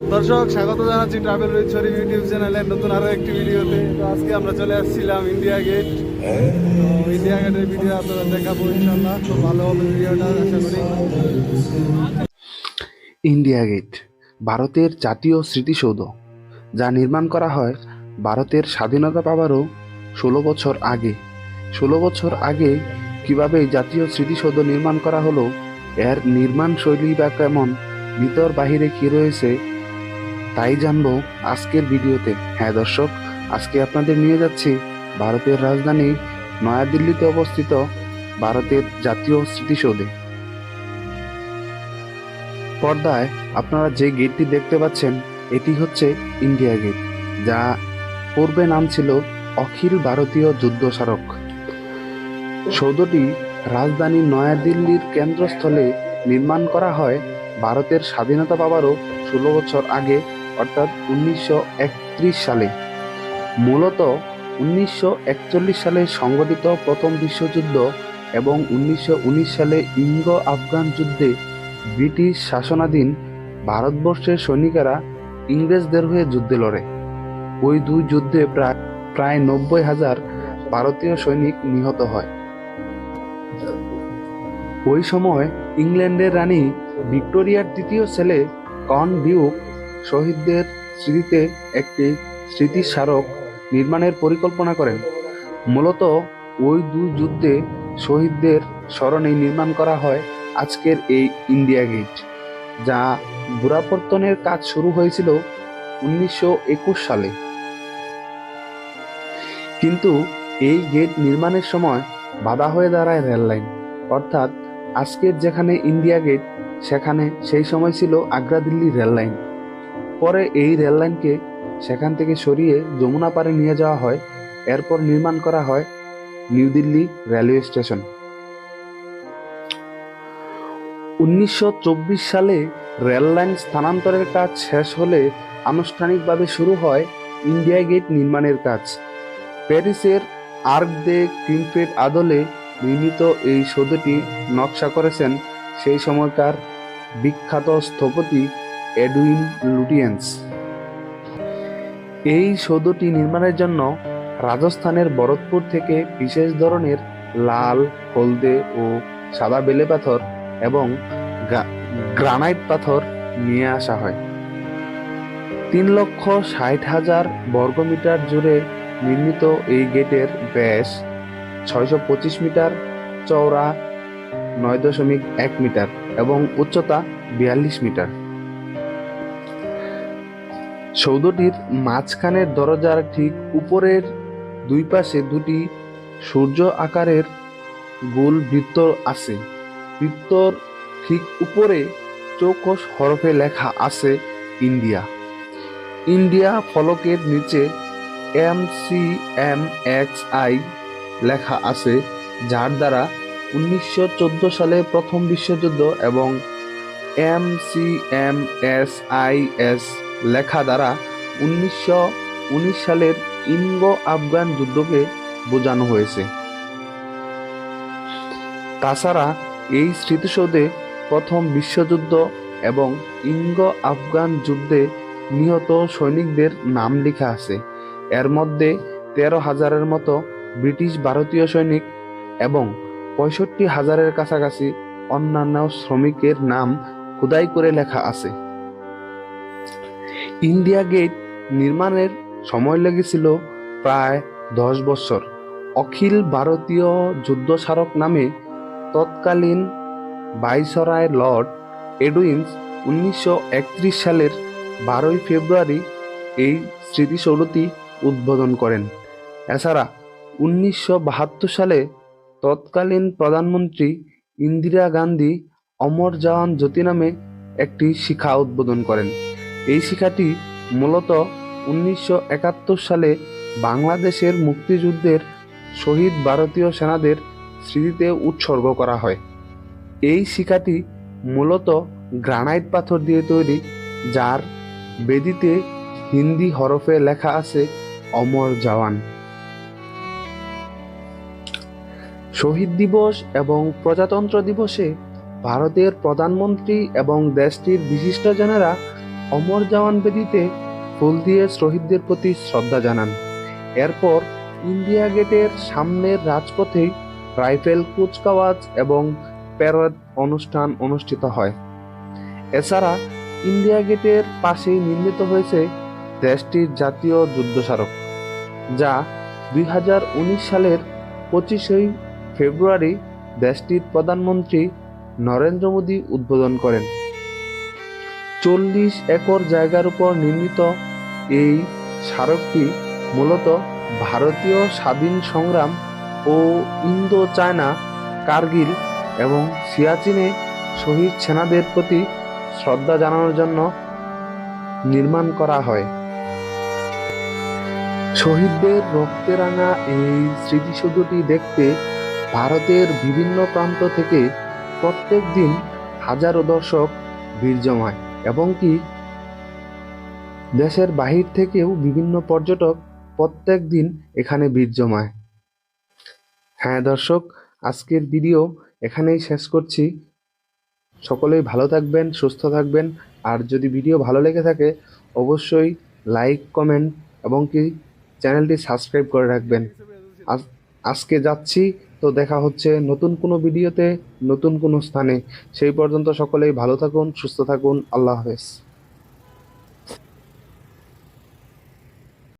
দর্শক, স্বাগত জানাচ্ছি ট্রাভেল শরীফ ইউটিউব চ্যানেলের নতুন আরও একটি ভিডিওতে। তো আজকে আমরা চলে আসছিলাম ইন্ডিয়া গেট তো ইন্ডিয়া গেটের ভিডিও আপনারা দেখাবো ইনশাল্লাহ তো ভালো হবে ভিডিওটা, আশা করি। ইন্ডিয়া গেট ভারতের জাতীয় স্মৃতিসৌধ, যা নির্মাণ করা হয় ভারতের স্বাধীনতা পাওয়ারও ষোলো বছর আগে। ষোলো বছর আগে কীভাবে জাতীয় স্মৃতিসৌধ নির্মাণ করা হলো, এর নির্মাণ শৈলী বা কেমন ভিতর বাহিরে কি রয়েছে তাই জানব আজকের ভিডিওতে। হ্যাঁ দর্শক, আজকে আপনাদের নিয়ে যাচ্ছি ভারতের রাজধানী নয়াদিল্লিতে অবস্থিত ভারতের জাতীয় স্মৃতিসৌধে। পর্দায় আপনারা যে গেটটি দেখতে পাচ্ছেন, এটি হচ্ছে ইন্ডিয়া গেট, যা পূর্বে নাম ছিল অখিল ভারতীয় যুদ্ধ স্মারক। সৌধটি রাজধানী নয়াদিল্লির কেন্দ্রস্থলে নির্মাণ করা হয় ভারতের স্বাধীনতা পাবারও ষোলো বছর আগে অর্থাৎ উনিশশো একত্রিশ সালে। মূলত উনিশশো একচল্লিশ সালে সংগঠিত প্রথম বিশ্বযুদ্ধ এবং উনিশশো উনিশ সালে ইঙ্গ আফগান যুদ্ধে ব্রিটিশ শাসনাধীন ভারতবর্ষের সৈনিকেরা ইংরেজদের হয়ে যুদ্ধে লড়ে। ওই দুই যুদ্ধে প্রায় প্রায় নব্বই হাজার ভারতীয় সৈনিক নিহত হয়। ওই সময় ইংল্যান্ডের রানী ভিক্টোরিয়ার তৃতীয় ছেলে কন ডিউক শহীদদের স্মৃতিতে একটি স্মৃতিস্মারক নির্মাণের পরিকল্পনা করেন। মূলত ওই দুই যুদ্ধে শহীদদের স্মরণে নির্মাণ করা হয় আজকের এই ইন্ডিয়া গেট, যা গোড়াপত্তনের কাজ শুরু হয়েছিল উনিশশো একুশ সালে। কিন্তু এই গেট নির্মাণের সময় বাধা হয়ে দাঁড়ায় রেল লাইন, অর্থাৎ আজকের যেখানে ইন্ডিয়া গেট, সেখানে সেই সময় ছিল আগ্রা দিল্লি রেল লাইন। পরে এই রেললাইনকে সেখান থেকে সরিয়ে যমুনা পারে নিয়ে যাওয়া হয়। এরপর নির্মাণ করা হয় নিউ দিল্লি রেলওয়ে স্টেশন। উনিশশো চব্বিশ সালে রেললাইন স্থানান্তরের কাজ শেষ হলে আনুষ্ঠানিকভাবে শুরু হয় ইন্ডিয়া গেট নির্মাণের কাজ। প্যারিসের আর্ক দে ক্রিমফেড আদলে নির্মিত এই সৌধটি নকশা করেছেন সেই সময়কার বিখ্যাত স্থপতি এডুইন লুটিয়েন্স। এই সৌধটি নির্মাণের জন্য রাজস্থানের ভরতপুর থেকে বিশেষ ধরনের লাল, হলদে ও সাদা বেলে পাথর এবং গ্রানাইট পাথর নিয়ে আসা হয়। তিন লক্ষ ষাট হাজার বর্গমিটার জুড়ে নির্মিত এই গেটের ব্যাস ছয়শো পঁচিশ মিটার, চওড়া নয় দশমিক এক মিটার এবং উচ্চতা বিয়াল্লিশ মিটার। সৌধটির মাঝখানের দরজার ঠিক উপরের দুই পাশে দুটি সূর্য আকারের গোল বৃত্ত আছে। বৃত্তর ঠিক উপরে চৌকস হরফে লেখা আছে ইন্ডিয়া। ইন্ডিয়া ফলকের নিচে M C M X I লেখা আছে, যার দ্বারা উনিশশো চোদ্দ সালে প্রথম বিশ্বযুদ্ধ এবং M C M S I S লেখা দ্বারা উনিশশো উনিশ সালের ইঙ্গ আফগান যুদ্ধকে বোঝানো হয়েছে। তাছাড়া এই স্মৃতিসৌধে প্রথম বিশ্বযুদ্ধ এবং ইঙ্গ আফগান যুদ্ধে নিহত সৈনিকদের নাম লেখা আছে। এর মধ্যে তেরো হাজারের মতো ব্রিটিশ ভারতীয় সৈনিক এবং পঁয়ষট্টি হাজারের কাছাকাছি অন্যান্য শ্রমিকের নাম খোদাই করে লেখা আছে। ইন্ডিয়া গেট নির্মাণের সময় লেগেছিল প্রায় দশ বছর। অখিল ভারতীয় যুদ্ধ স্মারক নামে তৎকালীন বাইসরায় লর্ড এডুইন্স উনিশশো একত্রিশ সালের বারোই ফেব্রুয়ারি এই স্মৃতিসৌধটি উদ্বোধন করেন। এছাড়া উনিশশো বাহাত্তর সালে তৎকালীন প্রধানমন্ত্রী ইন্দিরা গান্ধী অমর জওয়ান জ্যোতি নামে একটি শিখা উদ্বোধন করেন। এই শিখাটি মূলত উনিশশো একাত্তর সালে বাংলাদেশের মুক্তিযুদ্ধের শহীদ ভারতীয় সেনাদের স্মৃতিতে উৎসর্গ করা হয়। এই শিখাটি মূলত গ্রানাইট পাথর দিয়ে তৈরি, যার বেদিতে হিন্দি হরফে লেখা আছে, অমর জওয়ান। শহীদ দিবস এবং প্রজাতন্ত্র দিবসে ভারতের প্রধানমন্ত্রী এবং দেশটির বিশিষ্ট বিশিষ্টজনেরা অমর জওয়ান বেদিতে ফুল দিয়ে শহীদদের প্রতি শ্রদ্ধা জানান। এরপর ইন্ডিয়া গেটের সামনের রাজপথেই রাইফেল কুচকাওয়াজ এবং প্যারেড অনুষ্ঠান অনুষ্ঠিত হয়। এছাড়া ইন্ডিয়া গেটের পাশেই নির্মিত হয়েছে দেশটির জাতীয় যুদ্ধ স্মারক, যা দুই হাজার উনিশ সালের পঁচিশে ফেব্রুয়ারি দেশটির প্রধানমন্ত্রী নরেন্দ্র মোদী উদ্বোধন করেন। চল্লিশ একর জায়গার উপর নির্মিত এই স্মারকটি মূলত ভারতীয় স্বাধীন সংগ্রাম ও ইন্দো চায়না কার্গিল এবং সিয়াচিনে শহীদ সেনাদের প্রতি শ্রদ্ধা জানানোর জন্য নির্মাণ করা হয়। শহীদদের রক্তে রাঙা এই স্মৃতিসৌধটি দেখতে ভারতের বিভিন্ন প্রান্ত থেকে প্রত্যেক দিন হাজারো দর্শক ভিড় জমায়। এবং কি? দেশের বাহির থেকেও বিভিন্ন পর্যটক প্রত্যেক দিন এখানে ভিড় জমায় হ্যাঁ দর্শক, আজকের ভিডিও এখানেই শেষ করছি। সকলেই ভালো থাকবেন, সুস্থ থাকবেন। আর যদি ভিডিও ভালো লেগে থাকে, অবশ্যই লাইক, কমেন্ট এবং কি চ্যানেলটি সাবস্ক্রাইব করে রাখবেন। আজ- আজকে যাচ্ছি। তো দেখা হচ্ছে নতুন কোনো ভিডিওতে, নতুন কোনো স্থানে। সেই পর্যন্ত সকলেই ভালো থাকুন, সুস্থ থাকুন, আল্লাহ হাফেজ।